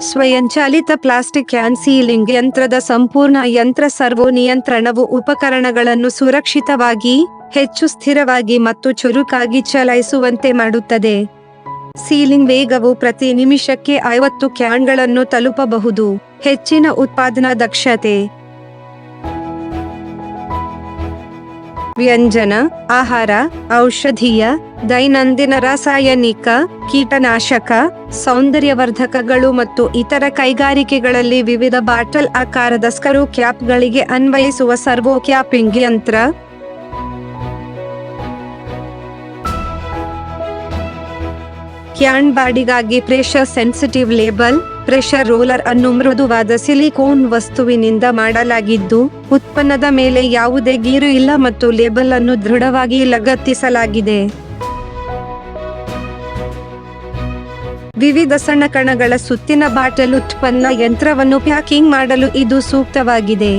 ಸ್ವಯಂಚಾಲಿತ plastic can ceiling ಯಂತ್ರದ ಸಂಪೂರ್ಣ ಯಂತ್ರ ಸರ್ವೋ ನಿಯಂತ್ರಣವು ಉಪಕರಣಗಳನ್ನು ಸುರಕ್ಷಿತವಾಗಿ, ಹೆಚ್ಚು ಸ್ಥಿರವಾಗಿ ಮತ್ತು ಚುರುಕಾಗಿ ಚಲಾಯಿಸುವಂತೆ ಮಾಡುತ್ತದೆ. ಸೀಲಿಂಗ್ ವೇಗವು ಪ್ರತಿ ನಿಮಿಷಕ್ಕೆ ಐವತ್ತು ಕ್ಯಾನ್ಗಳನ್ನು ತಲುಪಬಹುದು. ಹೆಚ್ಚಿನ ಉತ್ಪಾದನಾ ದಕ್ಷತೆ ವ್ಯಂಜನ, ಆಹಾರ, ಔಷಧೀಯ, ದೈನಂದಿನ ರಾಸಾಯನಿಕ, ಕೀಟನಾಶಕ, ಸೌಂದರ್ಯವರ್ಧಕಗಳು ಮತ್ತು ಇತರ ಕೈಗಾರಿಕೆಗಳಲ್ಲಿ ವಿವಿಧ ಬಾಟಲ್ ಆಕಾರದ ಸ್ಕರು ಕ್ಯಾಪ್ಗಳಿಗೆ ಅನ್ವಯಿಸುವ ಸರ್ವೋ ಕ್ಯಾಪಿಂಗ್ ಯಂತ್ರ. Can ಬಾಡಿಗಾಗಿ pressure sensitive label. Pressure roller ಅನ್ನು ಮೃದುವಾದ ಸಿಲಿಕೋನ್ ವಸ್ತುವಿನಿಂದ ಮಾಡಲಾಗಿದ್ದು, ಉತ್ಪನ್ನದ ಮೇಲೆ ಯಾವುದೇ ಗೀರು ಇಲ್ಲ ಮತ್ತು ಲೇಬಲ್ ಅನ್ನು ದೃಢವಾಗಿ ಲಗತ್ತಿಸಲಾಗಿದೆ. ವಿವಿಧ ಸಣ್ಣ ಕಣಗಳ ಸುತ್ತಿನ ಬಾಟಲ್ ಉತ್ಪನ್ನ ಯಂತ್ರವನ್ನು ಪ್ಯಾಕಿಂಗ್ ಮಾಡಲು ಇದು ಸೂಕ್ತವಾಗಿದೆ.